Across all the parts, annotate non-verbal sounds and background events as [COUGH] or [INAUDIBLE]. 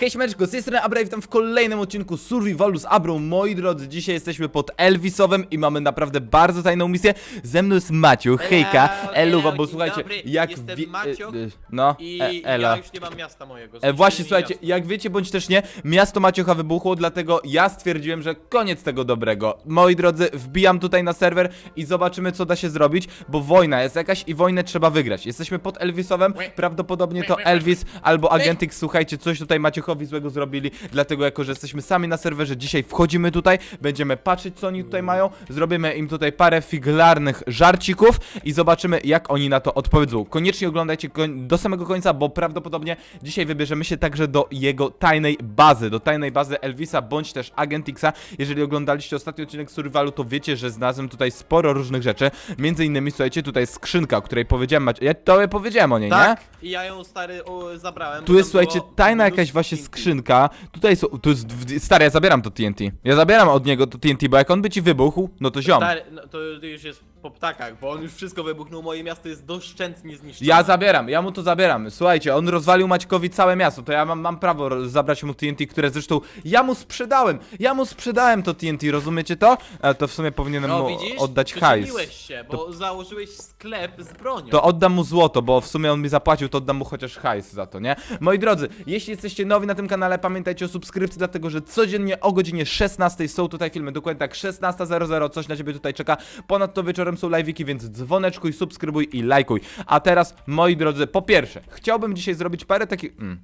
Hej śmeczko, z tej strony Abra i witam w kolejnym odcinku Survivalu z Abrą. Moi drodzy, dzisiaj jesteśmy pod Elvisowem i mamy naprawdę bardzo tajną misję. Ze mną jest Maciu, hejka, Hello, Eluwa, bo dzień słuchajcie, dobry, jak jestem wie- Maciok e, e, No, I e, Ela. ja już nie mam miasta mojego. E, właśnie, słuchajcie, miasto. jak wiecie bądź też nie, miasto Maciocha wybuchło, dlatego ja stwierdziłem, że koniec tego dobrego. Moi drodzy, wbijam tutaj na serwer i zobaczymy, co da się zrobić, bo wojna jest jakaś i wojnę trzeba wygrać. Jesteśmy pod Elvisowem, prawdopodobnie to Elvis albo Agentyk, słuchajcie, coś tutaj Maciochowi złego zrobili, dlatego jako, że jesteśmy sami na serwerze, dzisiaj wchodzimy tutaj, będziemy patrzeć, co oni tutaj mają, zrobimy im tutaj parę figlarnych żarcików i zobaczymy, jak oni na to odpowiedzą. Koniecznie oglądajcie do samego końca, bo prawdopodobnie dzisiaj wybierzemy się także do jego tajnej bazy, do tajnej bazy Elvisa, bądź też Agentixa. Jeżeli oglądaliście ostatni odcinek Survivalu, to wiecie, że znalazłem tutaj sporo różnych rzeczy, między innymi, słuchajcie, tutaj skrzynka, o której powiedziałem, Macie- ja tobie powiedziałem o niej, nie? Tak, i ja ją stary o, zabrałem. Tu jest, słuchajcie, tajna jakaś właśnie Skrzynka. Tutaj są, tu jest, stary, ja zabieram to TNT. Ja zabieram od niego to TNT, bo jak on by ci wybuchł, no to ziom. Stary, no, to już jest po ptakach, bo on już wszystko wybuchnął, moje miasto jest doszczętnie zniszczone. Ja zabieram, ja mu to zabieram. Słuchajcie, on rozwalił Maćkowi całe miasto, to ja mam, mam prawo ro- zabrać mu TNT, które zresztą ja mu sprzedałem. Ja mu sprzedałem to TNT, rozumiecie to? E, to w sumie powinienem no mu widzisz, oddać hajs. Przyczepiłeś się, bo założyłeś sklep z bronią. To oddam mu złoto, bo w sumie on mi zapłacił, to oddam mu chociaż hajs za to, nie? Moi drodzy, jeśli jesteście nowi na tym kanale, pamiętajcie o subskrypcji, dlatego że codziennie o godzinie 16 są tutaj filmy, dokładnie tak 16.00, coś na ciebie tutaj czeka. Ponadto wieczorem są live'iki, więc dzwoneczkuj, subskrybuj i lajkuj. A teraz, moi drodzy, po pierwsze, chciałbym dzisiaj zrobić parę takich... Mm.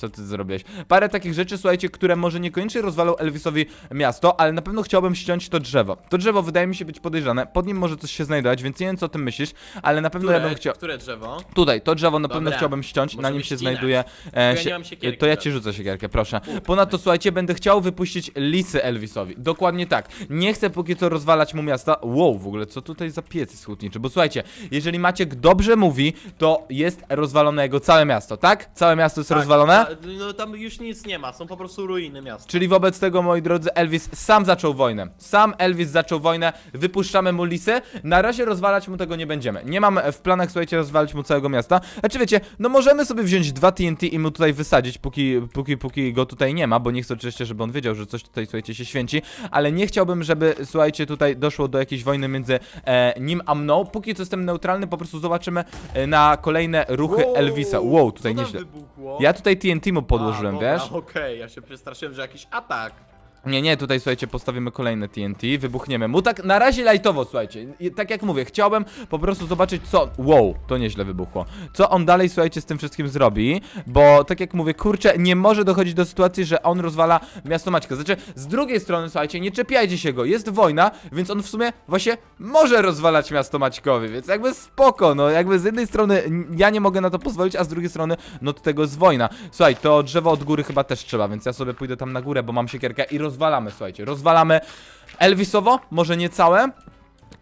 Co ty zrobiłeś? Parę takich rzeczy, słuchajcie, które może niekoniecznie rozwalą Elvisowi miasto, ale na pewno chciałbym ściąć to drzewo. To drzewo wydaje mi się być podejrzane, pod nim może coś się znajdować, więc nie wiem co o tym myślisz, ale na pewno które, ja bym chciał... które drzewo? Tutaj, to drzewo na pewno Dobra, chciałbym ściąć, na nim się ścinać. znajduje... ja E, nie sie- mam siekierki to ja teraz. ci rzucę siekierkę, proszę. Ponadto, słuchajcie, będę chciał wypuścić lisy Elvisowi. Dokładnie tak. Nie chcę póki co rozwalać mu miasta. Wow, w ogóle, co tutaj za piec jest hutniczy? Bo słuchajcie, jeżeli Maciek dobrze mówi, to jest rozwalone jego całe miasto, tak? Całe miasto jest Tak, rozwalone? No tam już nic nie ma, są po prostu ruiny miasta. Czyli wobec tego, moi drodzy, Elvis sam zaczął wojnę. Sam Elvis zaczął wojnę, wypuszczamy mu lisy. Na razie rozwalać mu tego nie będziemy. Nie mam w planach, słuchajcie, rozwalić mu całego miasta. Znaczy wiecie, no możemy sobie wziąć dwa TNT i mu tutaj wysadzić, póki, póki, póki go tutaj nie ma, bo nie chcę oczywiście, żeby on wiedział, że coś tutaj, słuchajcie, się święci. Ale nie chciałbym, żeby, słuchajcie, tutaj doszło do jakiejś wojny między e, nim a mną. Póki co jestem neutralny, po prostu zobaczymy e, na kolejne ruchy Elvisa. Wow, tutaj co tam nieźle. wybuchło? Ja tutaj TNT mu podłożyłem, A, dobra, wiesz? Okej, ja się przestraszyłem, że jakiś atak. Nie, nie, tutaj słuchajcie, postawimy kolejne TNT, wybuchniemy mu tak na razie lajtowo, słuchajcie. I, tak jak mówię, chciałbym po prostu zobaczyć co. Wow, to nieźle wybuchło. Co on dalej, słuchajcie, z tym wszystkim zrobi, bo tak jak mówię, kurczę, nie może dochodzić do sytuacji, że on rozwala miasto Maćka. Znaczy, z drugiej strony, słuchajcie, nie czepiajcie się go, jest wojna, więc on w sumie właśnie może rozwalać miasto Maćkowi, więc jakby spoko, no jakby z jednej strony ja nie mogę na to pozwolić, a z drugiej strony, no tego jest wojna. Słuchaj, to drzewo od góry chyba też trzeba, więc ja sobie pójdę tam na górę, bo mam siekierkę i rozwalamy, słuchajcie, rozwalamy Elvisowo, może nie całe,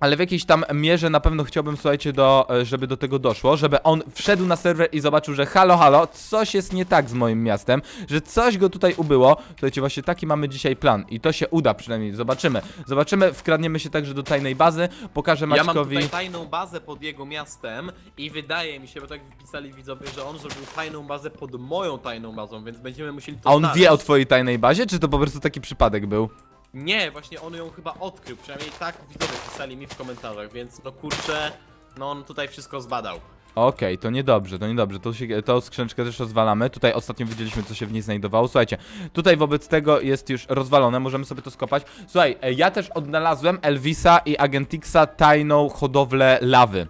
ale w jakiejś tam mierze na pewno chciałbym, słuchajcie, do, e, żeby do tego doszło, żeby on wszedł na serwer i zobaczył, że halo, halo, coś jest nie tak z moim miastem, że coś go tutaj ubyło. Słuchajcie, właśnie taki mamy dzisiaj plan i to się uda przynajmniej, zobaczymy. Zobaczymy, wkradniemy się także do tajnej bazy, pokażę Ja mam Maćkowi... tutaj tajną bazę pod jego miastem i wydaje mi się, bo tak wpisali widzowie, że on zrobił tajną bazę pod moją tajną bazą, więc będziemy musieli to A on znaleźć. wie o twojej tajnej bazie, czy to po prostu taki przypadek był? Nie, właśnie on ją chyba odkrył, przynajmniej tak widzowie pisali mi w komentarzach, więc no kurczę, no on tutaj wszystko zbadał. Okej, to niedobrze, to niedobrze. To, się, to skrzyneczkę też rozwalamy. Tutaj ostatnio widzieliśmy, co się w niej znajdowało. Słuchajcie, tutaj wobec tego jest już rozwalone, możemy sobie to skopać. Słuchaj, e, ja też odnalazłem Elvisa i Agentixa tajną hodowlę lawy.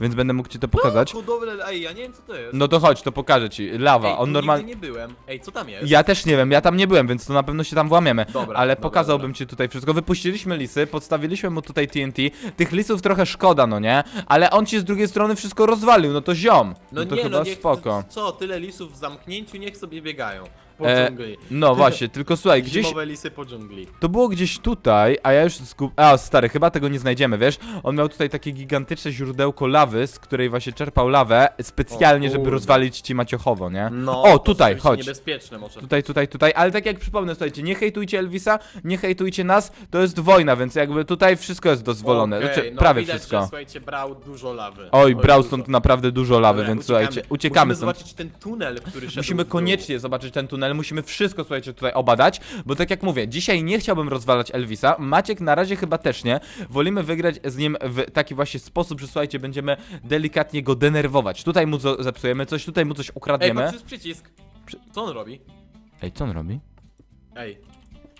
Więc będę mógł ci to pokazać. No, hodowlę, ej, ja nie wiem co to jest. No to chodź, to pokażę ci. Lawa, ej, on tu normalnie. nigdy nie byłem. Ej, co tam jest? Ja też nie wiem, ja tam nie byłem, więc to na pewno się tam włamiemy. Dobra, ale dobra, pokazałbym dobra. ci tutaj wszystko. Wypuściliśmy lisy, podstawiliśmy mu tutaj TNT. Tych lisów trochę szkoda, no nie? Ale on ci z drugiej strony wszystko rozwalił, no to ziom. No, to nie, chyba no niech, spoko. co, tyle lisów w zamknięciu, niech sobie biegają. Po E, dżungli. no [LAUGHS] właśnie, tylko słuchaj, gdzieś. Zimowe lisy po dżungli. To było gdzieś tutaj, a ja już zgub... A, stary, chyba tego nie znajdziemy, wiesz? On miał tutaj takie gigantyczne źródełko lawy, z której właśnie czerpał lawę, specjalnie, O żeby kurde. rozwalić ci maciochowo, nie? No, o, to tutaj, rzeczywiście chodź. niebezpieczne może. Tutaj, tutaj, tutaj, ale tak jak przypomnę, słuchajcie, nie hejtujcie Elvisa, nie hejtujcie nas, to jest wojna, więc jakby tutaj wszystko jest dozwolone, Okej, znaczy no prawie widać, wszystko. Że, słuchajcie, brał dużo lawy. Oj, brał dużo. stąd naprawdę dużo lawy, Dobra, więc słuchajcie, uciekamy Musimy stąd. zobaczyć ten tunel, który szedł Musimy w dół. koniecznie zobaczyć ten tunel. tunel, musimy wszystko, słuchajcie, tutaj obadać, bo tak jak mówię, dzisiaj nie chciałbym rozwalać Elvisa, Maciek na razie chyba też nie, wolimy wygrać z nim w taki właśnie sposób, że słuchajcie, będziemy delikatnie go denerwować. Tutaj mu zo- zepsujemy coś, tutaj mu coś Ej, ukradniemy. patrz, to jest przycisk. Przy- Co on robi? Ej, co on robi? Ej.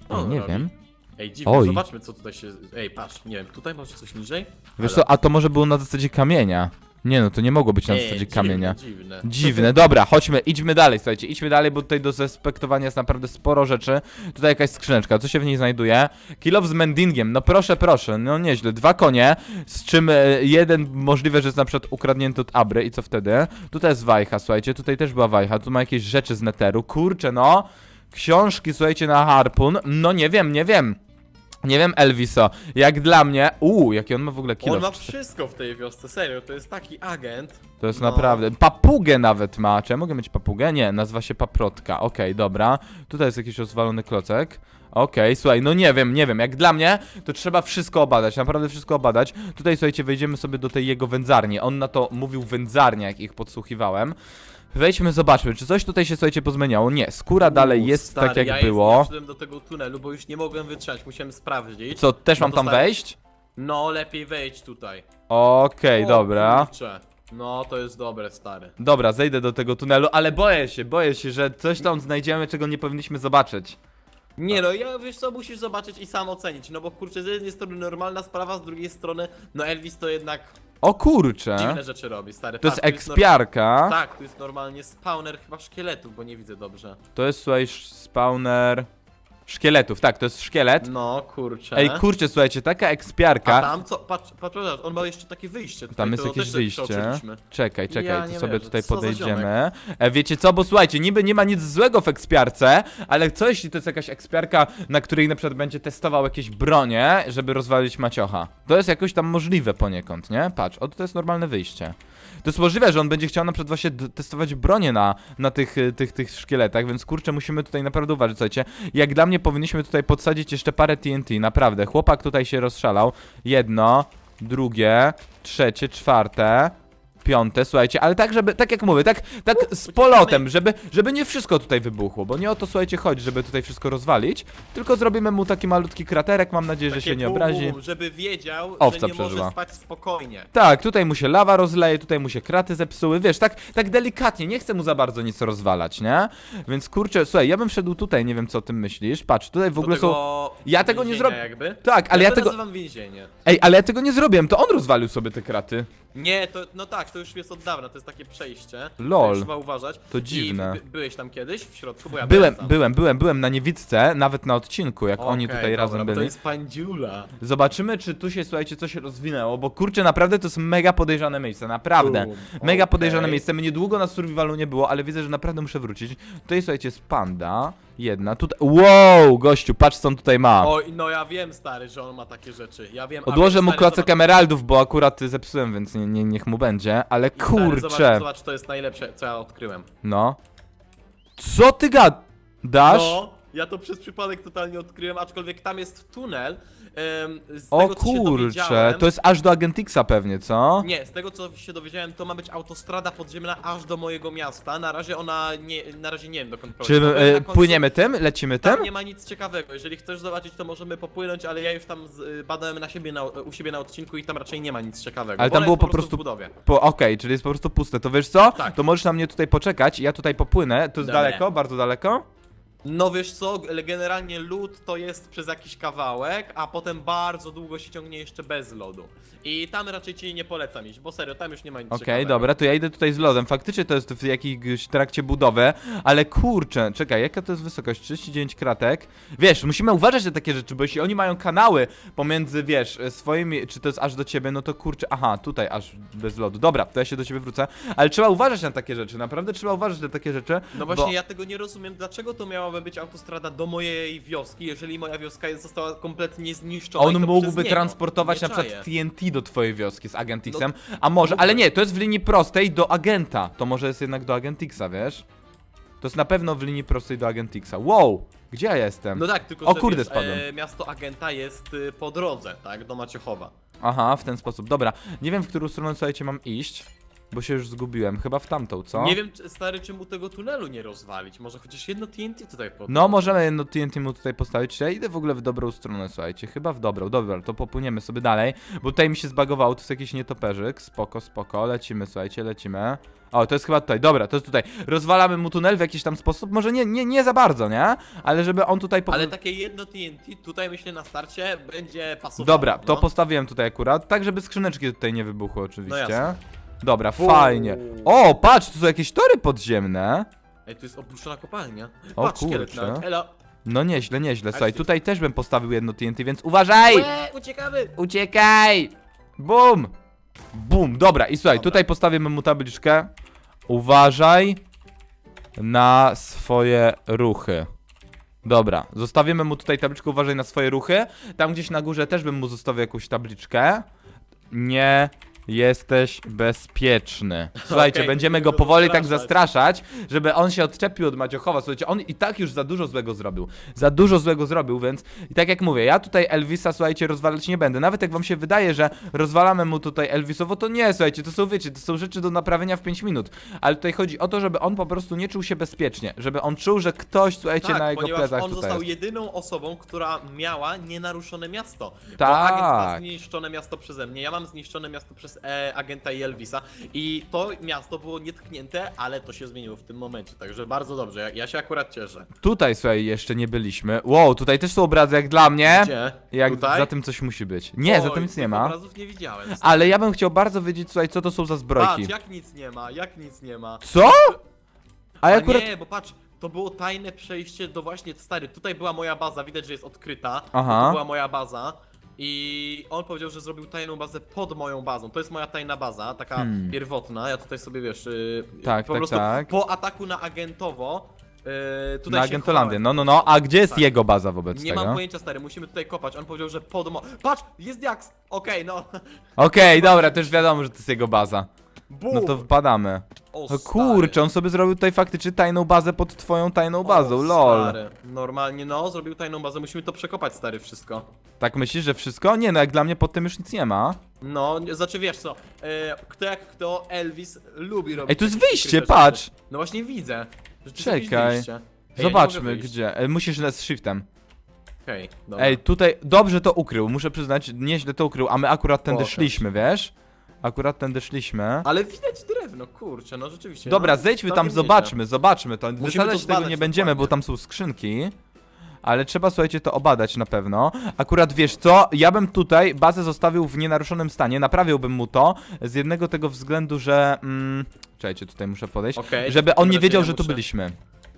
Co Ej, on nie robi? wiem. Ej, dziwne, Oj. zobaczmy co tutaj się... Ej, patrz, nie wiem, tutaj może coś niżej? Wiesz Ale- co, a to może było na zasadzie kamienia. Nie no, to nie mogło być na zasadzie dziwne, kamienia. Dziwne. Dziwne, dobra, chodźmy, idźmy dalej, słuchajcie, idźmy dalej, bo tutaj do zespektowania jest naprawdę sporo rzeczy. Tutaj jakaś skrzyneczka, co się w niej znajduje? Kill off z mendingiem, no proszę, proszę, no nieźle, dwa konie, z czym e, jeden możliwe, że jest na przykład ukradnięty od Abry i co wtedy? Tutaj jest wajcha, słuchajcie, tutaj też była wajcha, tu ma jakieś rzeczy z neteru, kurczę no, książki, słuchajcie, na harpun, no nie wiem, nie wiem. Nie wiem, Elviso, jak dla mnie, uuu, jaki on ma w ogóle kill On ma wszystko w tej wiosce, serio, to jest taki agent. To jest No. naprawdę. Papugę nawet ma. Czy ja mogę mieć papugę? Nie, nazywa się paprotka. Okej, dobra. Tutaj jest jakiś rozwalony klocek. Okej, słuchaj, no nie wiem, nie wiem. Jak dla mnie, to trzeba wszystko obadać, naprawdę wszystko obadać. Tutaj, słuchajcie, wejdziemy sobie do tej jego wędzarni. On na to mówił wędzarnia, jak ich podsłuchiwałem. Wejdźmy, zobaczmy, czy coś tutaj się, słuchajcie, pozmieniało. Nie, skóra dalej jest stary, tak, jak ja było. Ja do tego tunelu, bo już nie mogłem wytrzymać, musiałem sprawdzić. Co, też No mam to tam stary- wejść? No, lepiej wejdź tutaj. Okej, O, dobra. kurczę. No, to jest dobre, stary. Dobra, zejdę do tego tunelu, ale boję się, boję się, że coś tam znajdziemy, czego nie powinniśmy zobaczyć. Nie no, ja wiesz co, musisz zobaczyć i sam ocenić, no bo kurczę, z jednej strony normalna sprawa, z drugiej strony, no Elvis to jednak O kurcze. dziwne rzeczy robi, stary. To jest Patrz, nor- ekspiarka. Tak, to jest normalnie spawner chyba szkieletów, bo nie widzę dobrze. To jest, słuchaj, sz- spawner szkieletów. Tak, to jest szkielet. No, kurczę. Ej, kurczę, słuchajcie, taka A ekspiarka. tam co, patrz, patrz, patrz, on ma jeszcze takie wyjście tutaj, Tam jest to jakieś też wyjście. przeoczyliśmy. Czekaj, czekaj, Ja to sobie wierzę, tutaj co za podejdziemy. E, wiecie co, bo słuchajcie, niby nie ma nic złego w ekspiarce, ale co jeśli to jest jakaś ekspiarka, na której na przykład będzie testował jakieś bronie, żeby rozwalić maciocha? To jest jakoś tam możliwe poniekąd, nie? Patrz, o to jest normalne wyjście. To jest możliwe, że on będzie chciał na przykład właśnie testować bronie na, na tych, y, tych, tych szkieletach, więc kurczę, musimy tutaj naprawdę uważać, słuchajcie. Jak dla mnie powinniśmy tutaj podsadzić jeszcze parę TNT, naprawdę. Chłopak tutaj się rozszalał. Jedno, drugie, trzecie, czwarte. Piąte, słuchajcie, ale tak, żeby, tak jak mówię, tak, tak z polotem, żeby, żeby nie wszystko tutaj wybuchło, bo nie o to, słuchajcie, chodzi, żeby tutaj wszystko rozwalić, tylko zrobimy mu taki malutki kraterek, mam nadzieję, że Takie się nie bum, obrazi. bum, żeby wiedział, Owca że nie przeżyła. może spać spokojnie. Tak, tutaj mu się lawa rozleje, tutaj mu się kraty zepsuły, wiesz, tak, tak delikatnie, nie chcę mu za bardzo nic rozwalać, nie? Więc kurczę, słuchaj, ja bym wszedł tutaj, nie wiem co o tym myślisz, patrz, tutaj w ogóle są... Ja tego nie zrobię. Tak, ale ja tego... nazywam więzienie. Ej, ale ja tego nie zrobiłem, to on rozwalił sobie te kraty. Nie, to, no tak, to już jest od dawna, to jest takie przejście. Lol. To Trzeba uważać. To dziwne. I by, byłeś tam kiedyś w środku, bo ja Byłem, tam. byłem, byłem, byłem na niewidce, nawet na odcinku, jak Okej, oni tutaj dobra, razem bo To byli. jest pandziula. Zobaczymy, czy tu się, słuchajcie, coś rozwinęło, bo kurczę, naprawdę to jest mega podejrzane miejsce, naprawdę. Boom, Mega okej. podejrzane miejsce, mnie długo na survivalu nie było, ale widzę, że naprawdę muszę wrócić. Tutaj, słuchajcie, jest panda, jedna, tutaj, wow, gościu, patrz co on tutaj ma. Oj, no ja wiem, stary, że on ma takie rzeczy. Ja wiem. a Odłożę mu stary, klocek zobacz- emeraldów, bo akurat zepsułem, więc nie, nie, niech mu będzie, ale stary, Zobacz, kurczę, zobacz, to jest najlepsze, co ja odkryłem. no. Co ty gadasz? No, ja to przez przypadek totalnie odkryłem, aczkolwiek tam jest tunel. em, z O tego, co się kurczę, dowiedziałem- to jest aż do Agentixa pewnie, co? Nie, z tego co się dowiedziałem, to ma być autostrada podziemna aż do mojego miasta. Na razie ona nie, na razie nie wiem dokąd prowadzi. Czy e, na końcu- płyniemy tym? Lecimy tym? Tam nie ma nic ciekawego. Jeżeli chcesz zobaczyć, to możemy popłynąć, ale ja już tam z, y, badałem na siebie na, u siebie na odcinku i tam raczej nie ma nic ciekawego. Ale tam ona było jest po po prostu- w budowie. Po, Okej, czyli jest po prostu puste. To wiesz co? Tak. To możesz na mnie tutaj poczekać, ja tutaj popłynę. To jest Dobra. daleko, bardzo daleko? No wiesz co, generalnie lód to jest przez jakiś kawałek, a potem bardzo długo się ciągnie jeszcze bez lodu. I tam raczej ci nie polecam iść, bo serio, tam już nie ma nic Okej, ciekawego. dobra, to ja idę tutaj z lodem. Faktycznie to jest w jakimś trakcie budowy, ale kurczę, czekaj, jaka to jest wysokość? 39 kratek. Wiesz, musimy uważać na takie rzeczy, bo jeśli oni mają kanały pomiędzy, wiesz, swoimi, czy to jest aż do ciebie, no to kurczę, aha, tutaj aż bez lodu. Dobra, to ja się do ciebie wrócę, ale trzeba uważać na takie rzeczy, naprawdę trzeba uważać na takie rzeczy. No właśnie, bo... ja tego nie rozumiem, dlaczego to miałaby być autostrada do mojej wioski, jeżeli moja wioska jest, została kompletnie zniszczona i On to mógłby przez niego. transportować Nie na przykład czaję. TNT do twojej wioski z Agentixem, No, a może, ale mógłby. nie, to jest w linii prostej do Agenta, to może jest jednak do Agentixa, wiesz? To jest na pewno w linii prostej do Agentixa. Wow, gdzie ja jestem? No tak, tylko O że kurde, wiesz, spadłem. e, miasto agenta jest y, po drodze, tak, do Maciechowa. Aha, w ten sposób, dobra. Nie wiem, w którą stronę, słuchajcie, mam iść. Bo się już zgubiłem. Chyba w tamtą, co? Nie wiem, czy- stary, czy mu tego tunelu nie rozwalić. Może chociaż jedno TNT tutaj pod. No, możemy jedno TNT mu tutaj postawić. Ja idę w ogóle w dobrą stronę, słuchajcie. Chyba w dobrą. Dobra, to popłyniemy sobie dalej. Bo tutaj mi się zbagowało, to jest jakiś nietoperzyk. Spoko, spoko. Lecimy, słuchajcie, lecimy. O, to jest chyba tutaj. Dobra, to jest tutaj. Rozwalamy mu tunel w jakiś tam sposób. Może nie, nie, nie za bardzo, nie? Ale żeby on tutaj... Po... Ale takie jedno TNT tutaj myślę na starcie będzie pasowało. Dobra, to no. postawiłem tutaj akurat. Tak, żeby skrzyneczki tutaj nie wybuchły oczywiście. No jasne. Dobra, fajnie. O, patrz, tu są jakieś tory podziemne. Ej, tu jest opuszczona kopalnia. O Patrz, szkielet kurczę. nawet. Elo. No nieźle, nieźle. Słuchaj, tutaj też bym postawił jedno TNT, więc uważaj! Łe, uciekamy! Uciekaj! Bum! Bum, dobra, i słuchaj, Dobra. tutaj postawimy mu tabliczkę. Uważaj na swoje ruchy. Dobra, zostawimy mu tutaj tabliczkę, uważaj na swoje ruchy. Tam gdzieś na górze też bym mu zostawił jakąś tabliczkę. Nie jesteś bezpieczny. [LAUGHS] Słuchajcie, Okej, będziemy go powoli tak zastraszać. żeby on się odczepił od Maciochowa. Słuchajcie, on i tak już za dużo złego zrobił. Za dużo złego zrobił, więc i tak jak mówię, ja tutaj Elvisa, słuchajcie, rozwalać nie będę. Nawet jak wam się wydaje, że rozwalamy mu tutaj Elvisowo, to nie, słuchajcie, to są, wiecie, to są rzeczy do naprawienia w 5 minut. Ale tutaj chodzi o to, żeby on po prostu nie czuł się bezpiecznie. Żeby on czuł, że ktoś, słuchajcie, Tak, na jego ponieważ plecach on tutaj został jest. jedyną osobą, która miała nienaruszone miasto. Bo Tak. agent ma zniszczone miasto przeze mnie, ja mam zniszczone miasto przez e, agenta i Elvisa i to miasto było nietknięte, ale to się zmieniło w tym momencie, także bardzo dobrze, ja, ja się akurat cieszę. Tutaj, słuchaj, jeszcze nie byliśmy. Wow, tutaj też są obrazy jak dla mnie. Gdzie? Jak Tutaj? za tym coś musi być. Nie, za tym nic nie ma. obrazów nie widziałem. Ale ja bym chciał bardzo wiedzieć, słuchaj, co to są za zbrojki. Patrz, jak nic nie ma, jak nic nie ma. Co? A A ja akurat... nie, bo patrz, to było tajne przejście do właśnie, stary, tutaj była moja baza, widać, że jest odkryta. Aha. To była moja baza. I on powiedział, że zrobił tajną bazę pod moją bazą. To jest moja tajna baza, taka Hmm. pierwotna. Ja tutaj sobie wiesz. Yy, Tak, po tak, prostu tak. Po ataku na agentowo. Yy, tutaj Na się Agentolandię. chowałem. No, no, no. A gdzie jest Tak. jego baza wobec Nie tego? mam pojęcia, stary, musimy tutaj kopać. On powiedział, że pod mo... Patrz, jest diaks! Okej, no. Okej, dobra, to już wiadomo, że to jest jego baza. Bum! No to wpadamy. O, O stary. kurczę, on sobie zrobił tutaj faktycznie tajną bazę pod twoją tajną bazą, O, lol. Stary. Normalnie, no, zrobił tajną bazę. Musimy to przekopać, stary, wszystko. Tak myślisz, że wszystko? Nie no, jak dla mnie pod tym już nic nie ma. No, nie- znaczy wiesz co, e, kto jak kto, Elvis lubi robić Ej, tu jest takie wyjście, patrz! rzeczy. No właśnie widzę. że tu jest jakieś Czekaj. wyjście. Ej, ja nie Zobaczmy, wyjść. gdzie. E, Musisz z shiftem. Okej, dobra. Ej, tutaj dobrze to ukrył, muszę przyznać, nieźle to ukrył, a my akurat tędy Pokaż. szliśmy, wiesz? Akurat tędy szliśmy. Ale widać drewno, kurczę, no rzeczywiście. Dobra, no, zejdźmy tam, całkiem zobaczmy, zobaczmy to. Musimy Wysadzać to tego zbadać nie będziemy, bo dokładnie. tam są skrzynki. Ale trzeba, słuchajcie, to obadać na pewno. Akurat wiesz co, ja bym tutaj bazę zostawił w nienaruszonym stanie, naprawiłbym mu to z jednego tego względu, że... Mm, czekajcie, tutaj muszę podejść. Okej, żeby on nie wiedział, że tu byliśmy.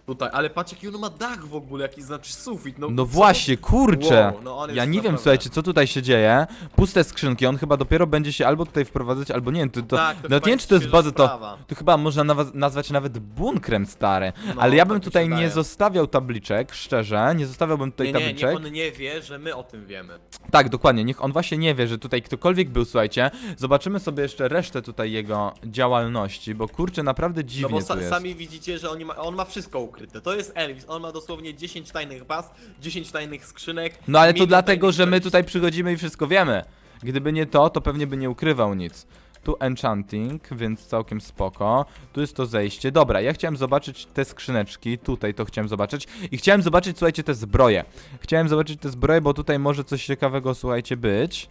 Tutaj, ale patrz jaki on ma dach w ogóle, jaki znaczy sufit, no. No co- właśnie, kurczę. Wow, no on jest ja nie wiem, naprawdę- słuchajcie, co tutaj się dzieje. Puste skrzynki, on chyba dopiero będzie się albo tutaj wprowadzać, albo nie wiem, to, to, Tak, to no chyba nie wiem, jest czy to jest świeża baza, to, sprawa. to chyba można nawa- nazwać nawet bunkrem stary. No, Ale ja bym tak mi się tutaj nie wydaje. zostawiał tabliczek, szczerze, nie zostawiałbym tutaj Nie, nie, tabliczek. niech on nie wie, że my o tym wiemy. Tak, dokładnie, niech on właśnie nie wie, że tutaj ktokolwiek był, słuchajcie. Zobaczymy sobie jeszcze resztę tutaj jego działalności, bo kurczę, naprawdę No dziwnie bo tu sa jest. sami widzicie, że on ma, on ma wszystko ukryte. To jest Elvis, on ma dosłownie 10 tajnych baz, 10 tajnych skrzynek. No ale to milion dlatego, tajnych że my tutaj przychodzimy i wszystko wiemy. Gdyby nie to, to pewnie by nie ukrywał nic. Tu enchanting, więc całkiem spoko. Tu jest to zejście. Dobra, ja chciałem zobaczyć te skrzyneczki. Tutaj to chciałem zobaczyć. I chciałem zobaczyć, słuchajcie, te zbroje. Chciałem zobaczyć te zbroje, bo tutaj może coś ciekawego, słuchajcie, być.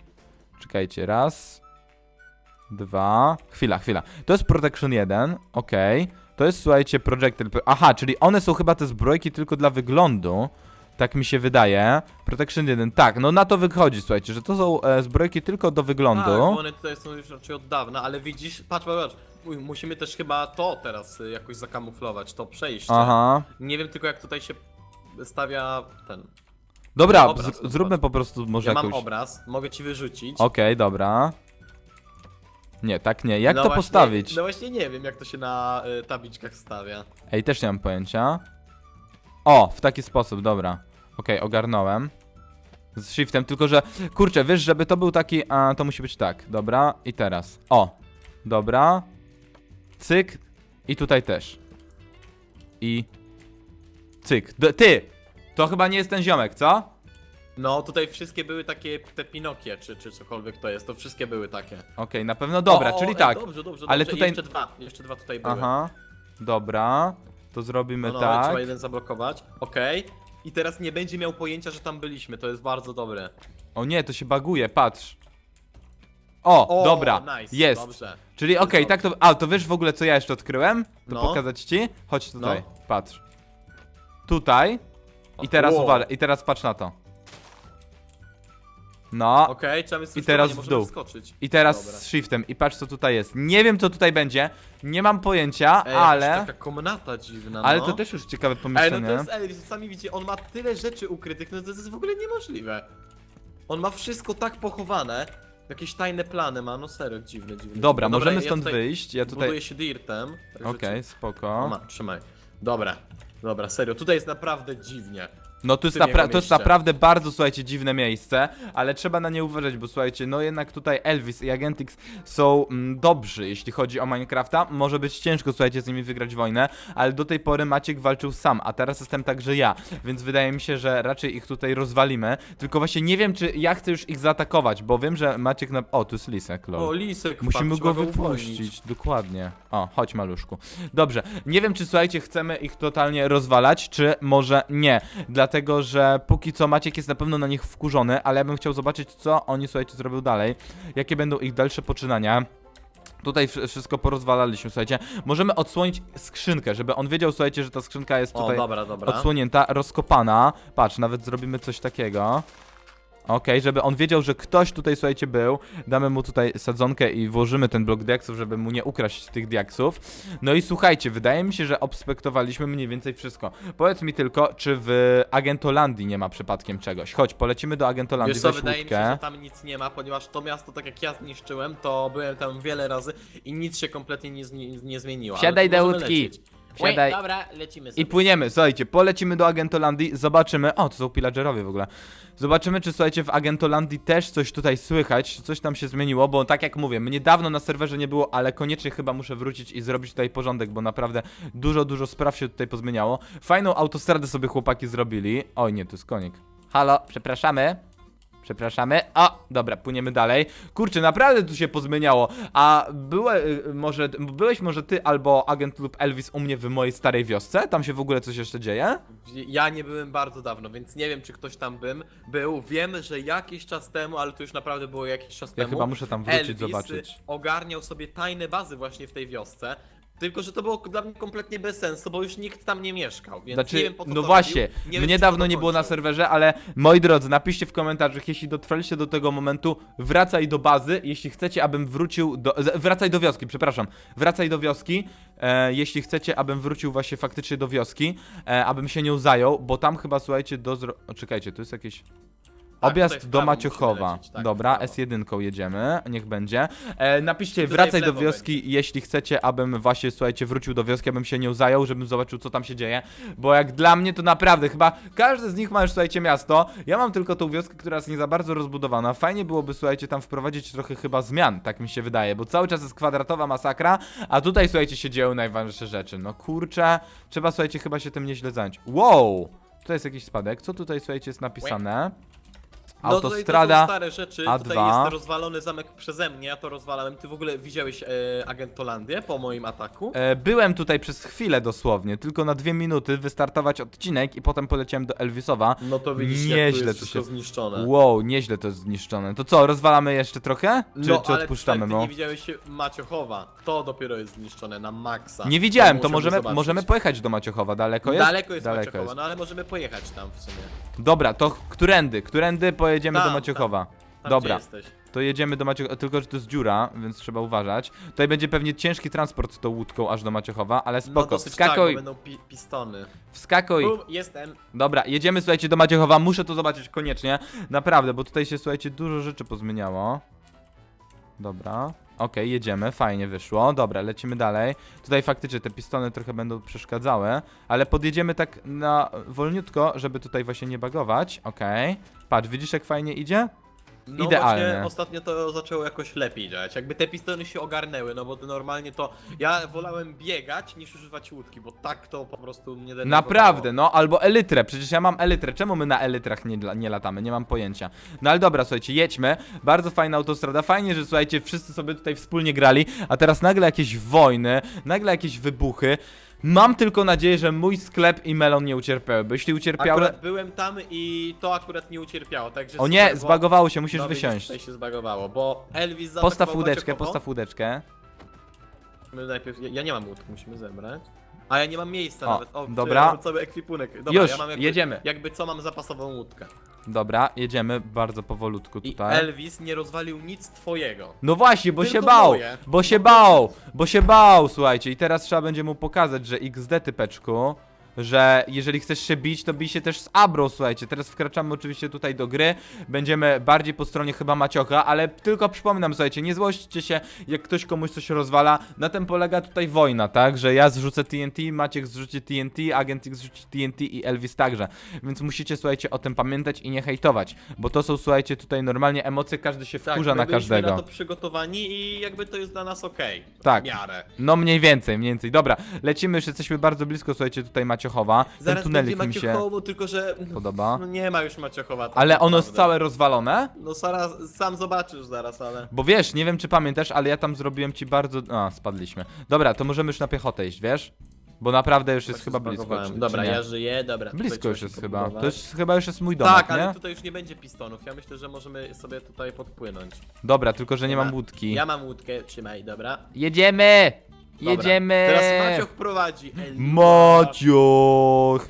Czekajcie, raz. Dwa. Chwila, chwila. To jest Protection 1, okej. To jest, słuchajcie, Projectile. Aha, czyli one są chyba te zbrojki tylko dla wyglądu. Tak mi się wydaje. Protection 1, tak, no na to wychodzi, słuchajcie, że to są e, zbrojki tylko do Tak, wyglądu. bo one tutaj są już raczej od dawna, ale widzisz, patrz, patrz, patrz. Musimy też chyba to teraz y, jakoś zakamuflować, to przejście. Aha. Nie wiem tylko jak tutaj się stawia ten. Dobra, Obraz, z- zróbmy po prostu może Ja mam jakąś... obraz, mogę ci wyrzucić. Okej, dobra. Nie, tak nie. Jak No to właśnie- postawić? No właśnie nie wiem jak to się na y, tabliczkach stawia. Ej, też nie mam pojęcia. O, w taki sposób, dobra. Okej, ogarnąłem. Z shiftem, tylko że, kurczę, wiesz, żeby to był taki, a to musi być tak, dobra, i teraz. O, dobra. Cyk. I tutaj też. I cyk. D ty! To chyba nie jest ten ziomek, co? No, tutaj wszystkie były takie te Pinokie, czy, czy cokolwiek to jest, to wszystkie były takie. Okej, na pewno dobra, O, o, czyli ej, tak. Dobrze, dobrze, ale dobrze. tutaj- I jeszcze dwa, jeszcze dwa tutaj były. Aha. Dobra. To zrobimy No, no, tak. trzeba jeden zablokować. Okej. I teraz nie będzie miał pojęcia, że tam byliśmy, to jest bardzo dobre. O nie, to się baguje, patrz. O, O, dobra, nice, jest. Dobrze. Czyli okej, tak to. A, to wiesz w ogóle co ja jeszcze odkryłem? To No. pokazać ci? Chodź tutaj, No. patrz. Tutaj. I teraz Wow. uwaga, i teraz patrz na to. No. Okej, trzeba I teraz w możemy dół. wskoczyć. I teraz Dobra. z shiftem. I patrz co tutaj jest. Nie wiem co tutaj będzie. Nie mam pojęcia, Ej, ale. taka komnata dziwna, Ale no. to też już ciekawe Ej, no to jest Elvis, sami widzicie, on ma tyle rzeczy ukrytych, no to jest w ogóle niemożliwe. On ma wszystko tak pochowane, jakieś tajne plany ma, no serio, dziwne, dziwne. Dobra, dziwne. możemy ja stąd tutaj wyjść. Ja tutaj. Buduję się dirtem. także Okej, ci- spoko. ma, trzymaj. Dobra, dobra, serio, tutaj jest naprawdę dziwnie. No to jest, napra- to jest naprawdę bardzo, słuchajcie, dziwne miejsce, ale trzeba na nie uważać, bo słuchajcie, no jednak tutaj Elvis i Agentix są mm, dobrzy, jeśli chodzi o Minecrafta. Może być ciężko, słuchajcie, z nimi wygrać wojnę, ale do tej pory Maciek walczył sam, a teraz jestem także ja, więc wydaje mi się, że raczej ich tutaj rozwalimy. Tylko właśnie nie wiem, czy ja chcę już ich zaatakować, bo wiem, że Maciek na... O, tu jest Lisek, lol. O, lisek Musimy go wypuścić, dokładnie. O, chodź maluszku. Dobrze, nie wiem czy słuchajcie, chcemy ich totalnie rozwalać, czy może nie. Dlatego, że póki co Maciek jest na pewno na nich wkurzony, ale ja bym chciał zobaczyć, co oni, słuchajcie, zrobią dalej. Jakie będą ich dalsze poczynania. Tutaj wsz- wszystko porozwalaliśmy, słuchajcie. Możemy odsłonić skrzynkę, żeby on wiedział, słuchajcie, że ta skrzynka jest O, tutaj dobra, dobra. odsłonięta, rozkopana. Patrz, nawet zrobimy coś takiego. Okej, żeby on wiedział, że ktoś tutaj, słuchajcie, był. Damy mu tutaj sadzonkę i włożymy ten blok diaksów, żeby mu nie ukraść tych diaksów. No i słuchajcie, wydaje mi się, że obspektowaliśmy mniej więcej wszystko. Powiedz mi tylko, czy w Agentolandii nie ma przypadkiem czegoś. Chodź, polecimy do Agentolandii, Wiesz co, weź wydaje mi się, łódkę. że tam nic nie ma, ponieważ to miasto, tak jak ja zniszczyłem, to byłem tam wiele razy i nic się kompletnie nie, zni- nie zmieniło. ale Wsiadaj do możemy łódki. lecieć. Wsiadaj. Dobra, lecimy sobie. I płyniemy, słuchajcie, polecimy do Agentolandii, zobaczymy. O, to są pillagerowie w ogóle. Zobaczymy, czy słuchajcie, w Agentolandii też coś tutaj słychać, czy coś tam się zmieniło, bo tak jak mówię, mnie dawno na serwerze nie było, ale koniecznie chyba muszę wrócić i zrobić tutaj porządek, bo naprawdę dużo, dużo spraw się tutaj pozmieniało. Fajną autostradę sobie chłopaki zrobili. Oj, nie, to jest konik. Halo, przepraszamy. Przepraszamy. O, dobra, płyniemy dalej. Kurczę, naprawdę tu się pozmieniało. A byłe, y, może, byłeś może ty albo agent lub Elvis u mnie w mojej starej wiosce? Tam się w ogóle coś jeszcze dzieje? Ja nie byłem bardzo dawno, więc nie wiem, czy ktoś tam bym był. Wiem, że jakiś czas temu, ale to już naprawdę było jakiś czas Ja temu. chyba muszę tam wrócić, Elvis zobaczyć. y, ogarniał sobie tajne bazy właśnie w tej wiosce. Tylko, że to było dla mnie kompletnie bez sensu, bo już nikt tam nie mieszkał, więc Znaczy, nie wiem po co no to właśnie, robił. Nie wiem, mnie czy dawno nie było na dokończył. serwerze, ale moi drodzy, napiszcie w komentarzach, jeśli dotrwaliście do tego momentu, wracaj do bazy, jeśli chcecie, abym wrócił do... z- Wracaj do wioski, przepraszam. Wracaj do wioski, e, jeśli chcecie, abym wrócił właśnie faktycznie do wioski, e, abym się nią zajął, bo tam chyba, słuchajcie, do... Zro... O, czekajcie, tu jest jakieś... Tak, Objazd do lecieć, tak, Dobra, w prawo. S1 jedziemy, niech będzie. E, napiszcie, Tutaj wracaj w do lewo wioski, jeśli chcecie, abym właśnie, słuchajcie, wrócił do wioski, abym się nią zajął, żebym zobaczył, co tam się dzieje. Bo jak dla mnie, to naprawdę, chyba każdy z nich ma już, słuchajcie, miasto. Ja mam tylko tą wioskę, która jest nie za bardzo rozbudowana. Fajnie byłoby, słuchajcie, tam wprowadzić trochę chyba zmian, tak mi się wydaje, bo cały czas jest kwadratowa masakra, a tutaj, słuchajcie, się dzieją najważniejsze rzeczy. No kurczę, trzeba, słuchajcie, chyba się tym nieźle zająć. Wow! Tutaj jest jakiś spadek. Co tutaj, słuchajcie, jest napisane? No tutaj Autostrada. to są stare rzeczy, A2. tutaj jest rozwalony zamek przeze mnie, ja to rozwalałem. Ty w ogóle widziałeś e, Agentolandię po moim ataku? E, byłem tutaj przez chwilę dosłownie, tylko na dwie minuty wystartować odcinek i potem poleciałem do Elvisowa. No to widzisz, jak Nieźle jest to wszystko się- zniszczone. Wow, nieźle to jest zniszczone. To co, rozwalamy jeszcze trochę? Czy, no, czy ale odpuszczamy ty mu? nie widziałeś Maciochowa. To dopiero jest zniszczone na maksa. Nie widziałem, to możemy, zobaczyć. możemy pojechać do Maciochowa. Daleko jest? Daleko jest Daleko Maciochowa, jest. no ale możemy pojechać tam w sumie. Dobra, to którędy? Którędy pojedziemy Tam, do Maciochowa? Tam Dobra, Gdzie jesteś? to jedziemy do Maciochowa, tylko że to jest dziura, więc trzeba uważać. Tutaj będzie pewnie ciężki transport tą łódką aż do Maciochowa, ale No spoko, dosyć tak, bo wskakuj, będą pi pistony. wskakuj. Bum, jestem. Dobra, jedziemy, słuchajcie, do Maciechowa. Muszę to zobaczyć koniecznie. Naprawdę, bo tutaj się, słuchajcie, dużo rzeczy pozmieniało. Dobra. Okej, jedziemy, fajnie wyszło. Dobra, lecimy dalej. Tutaj faktycznie te pistony trochę będą przeszkadzały, ale podjedziemy tak na wolniutko, żeby tutaj właśnie nie bagować. Okej. Patrz, widzisz jak fajnie idzie? No Idealnie. właśnie ostatnio to zaczęło jakoś lepiej działać. Jakby te pistony się ogarnęły, no bo to normalnie to ja wolałem biegać niż używać łódki, bo tak to po prostu mnie denerwowało. Naprawdę, no, albo elytrę, przecież ja mam elytrę, czemu my na elytrach nie, nie latamy, nie mam pojęcia. No ale dobra, słuchajcie, jedźmy, bardzo fajna autostrada, fajnie, że słuchajcie, wszyscy sobie tutaj wspólnie grali, a teraz nagle jakieś wojny, nagle jakieś wybuchy. Mam tylko nadzieję, że mój sklep i melon nie ucierpiały, bo jeśli ucierpiały... Akurat byłem tam i to akurat nie ucierpiało, także O nie, super, bo- zbagowało się, musisz no, widzisz, wysiąść. Tutaj się zbagowało, bo Elvis Postaw zaatakował łódeczkę, Maciuchowo. postaw łódeczkę. My najpierw, ja, ja nie mam łódki, musimy zebrać. A ja nie mam miejsca O, nawet. O, dobra. Ja mam cały ekwipunek. Dobra, Już, ja mam jakby, jedziemy. Jakby co mam zapasową łódkę. Dobra, jedziemy bardzo powolutku I tutaj. Elvis nie rozwalił nic twojego. No właśnie, bo Tylko się bał, moje. bo się bał, bo się bał, słuchajcie. I teraz trzeba będzie mu pokazać, że XD typeczku, że jeżeli chcesz się bić, to bij się też z Abro, słuchajcie. Teraz wkraczamy oczywiście tutaj do gry, będziemy bardziej po stronie chyba Maciocha, ale tylko przypominam, słuchajcie, nie złośćcie się, jak ktoś komuś coś rozwala. Na tym polega tutaj wojna, tak? Że ja zrzucę TNT, Maciek zrzuci TNT, Agent X zrzuci TNT i Elvis także. Więc musicie, słuchajcie, o tym pamiętać i nie hejtować, bo to są, słuchajcie, tutaj normalnie emocje, każdy się Tak, wkurza my na każdego. na to przygotowani i jakby to jest dla nas okej. Tak. W miarę. No mniej więcej, mniej więcej. Dobra, lecimy, już jesteśmy bardzo blisko, słuchajcie, tutaj Maciochowa. Ten Zaraz tunelik będzie mi się Maciochowo, tylko że... podoba. No [LAUGHS] nie ma już Maciochowa. tak Ale ono jest naprawdę. całe rozwalone? No zaraz, sam zobaczysz zaraz, ale... Bo wiesz, nie wiem czy pamiętasz, ale ja tam zrobiłem ci bardzo... A, spadliśmy. Dobra, to możemy już na piechotę iść, wiesz? Bo naprawdę już jest chyba blisko. zbagowałem. Czy, Dobra, czy nie? ja żyję, dobra. tutaj Blisko trzeba już się jest chyba. podbudować. To już, chyba już jest mój domek, Tak, nie? ale tutaj już nie będzie pistonów. Ja myślę, że możemy sobie tutaj podpłynąć. Dobra, tylko że nie ma- mam łódki. Ja mam łódkę, trzymaj, dobra. Jedziemy! Dobra. Jedziemy! Teraz Macioch prowadzi. El- Maciuch!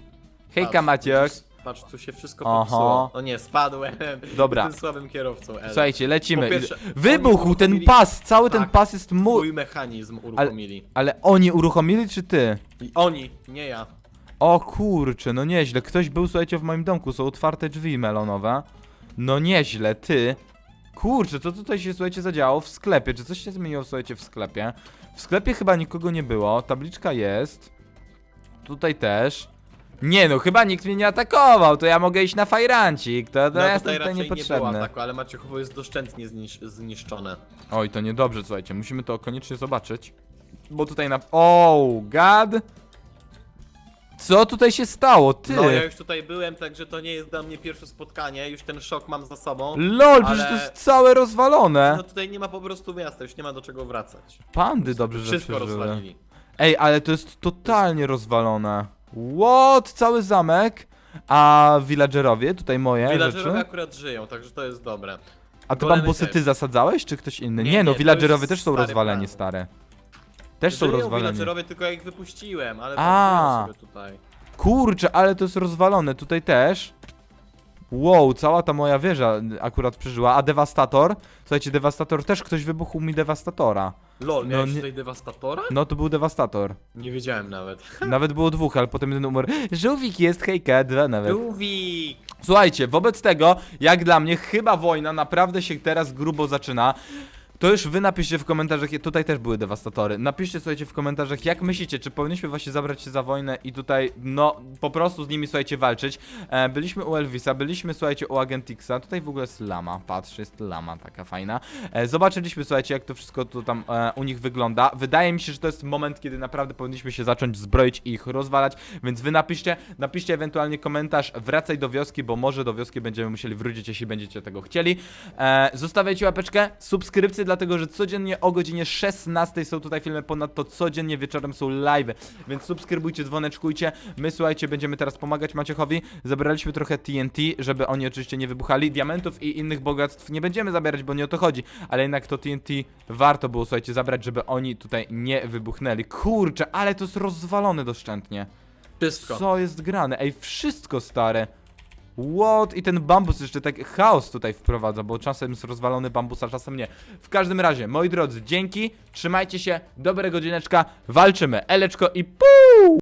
Hejka Patrz, Maciuch! Patrz, tu się wszystko Aha. popsuło. O nie, spadłem. Dobra. Jestem słabym kierowcą, El. Słuchajcie, lecimy. Po pierwsze, Wybuchł oni ten uruchomili- pas, cały ten Tak. pas jest mój. Mój mechanizm uruchomili. Ale oni uruchomili czy ty? I oni, nie ja. O kurczę, no nieźle. Ktoś był, słuchajcie, w moim domku, są otwarte drzwi melonowe. No nieźle, ty. Kurczę, co tutaj się, słuchajcie, zadziało w sklepie? Czy coś się zmieniło, słuchajcie, w sklepie? W sklepie chyba nikogo nie było, tabliczka jest. Tutaj też. Nie no, chyba nikt mnie nie atakował, to ja mogę iść na fajrancik, to, to No ja jestem tutaj raczej nie niepotrzebny. ataku, ale Maciochowo jest doszczętnie znisz zniszczone. Oj, to niedobrze, słuchajcie, musimy to koniecznie zobaczyć. Bo tutaj na... O, gad! Co tutaj się stało, ty? No ja już tutaj byłem, także to nie jest dla mnie pierwsze spotkanie, już ten szok mam za sobą. LOL, przecież to ale- jest całe rozwalone. No tutaj nie ma po prostu miasta, już nie ma do czego wracać. Pandy dobrze, że Wszystko przeżyły. rozwalili. Ej, ale to jest totalnie rozwalone. What? Cały zamek? A villagerowie, tutaj moje Villagerowie rzeczy? akurat żyją, także to jest dobre. A to golemy bambusy też. ty zasadzałeś, czy ktoś inny? Nie, Nie, no, nie, to villagerowie już też są stary rozwaleni, plan. stare. Też są Żyją rozwaleni. villagerowie, tylko ja ich wypuściłem, ale A. sobie tutaj. Kurczę, ale to jest rozwalone, tutaj też. Wow, cała ta moja wieża akurat przeżyła. A dewastator? Słuchajcie, dewastator też ktoś wybuchł mi dewastatora. Lol, No miałeś nie- tutaj dewastatora? No to był dewastator. Nie wiedziałem nawet. [LAUGHS] Nawet było dwóch, ale potem jeden numer. Żółwik jest, hejka, dwa nawet. Żółwik! Słuchajcie, wobec tego, jak dla mnie, chyba wojna naprawdę się teraz grubo zaczyna. To już wy napiszcie w komentarzach, tutaj też były dewastatory. Napiszcie, słuchajcie, w komentarzach, jak myślicie, czy powinniśmy właśnie zabrać się za wojnę i tutaj, no, po prostu z nimi, słuchajcie, walczyć. E, byliśmy u Elvisa, byliśmy, słuchajcie, u Agentixa, tutaj w ogóle jest lama, patrz, jest lama taka fajna. E, zobaczyliśmy, słuchajcie, jak to wszystko tu tam e, u nich wygląda. Wydaje mi się, że to jest moment, kiedy naprawdę powinniśmy się zacząć zbroić i ich rozwalać, więc wy napiszcie, napiszcie ewentualnie komentarz, wracaj do wioski, bo może do wioski będziemy musieli wrócić, jeśli będziecie tego chcieli. E, zostawiajcie łapeczkę, subskrypcję, dlatego że codziennie o godzinie 16 są tutaj filmy, ponadto codziennie wieczorem są live, więc subskrybujcie, dzwoneczkujcie. My, słuchajcie, będziemy teraz pomagać Maciechowi. Zabraliśmy trochę TNT, żeby oni oczywiście nie wybuchali. Diamentów i innych bogactw nie będziemy zabierać, bo nie o to chodzi, ale jednak to TNT warto było, słuchajcie, zabrać, żeby oni tutaj nie wybuchnęli. Kurczę, ale to jest rozwalone doszczętnie. Wszystko. Co jest grane? Ej, wszystko stare. What? I ten bambus jeszcze tak chaos tutaj wprowadza, bo czasem jest rozwalony bambus, a czasem nie. W każdym razie, moi drodzy, dzięki, trzymajcie się, dobrego godzineczka, walczymy. Eleczko i puu!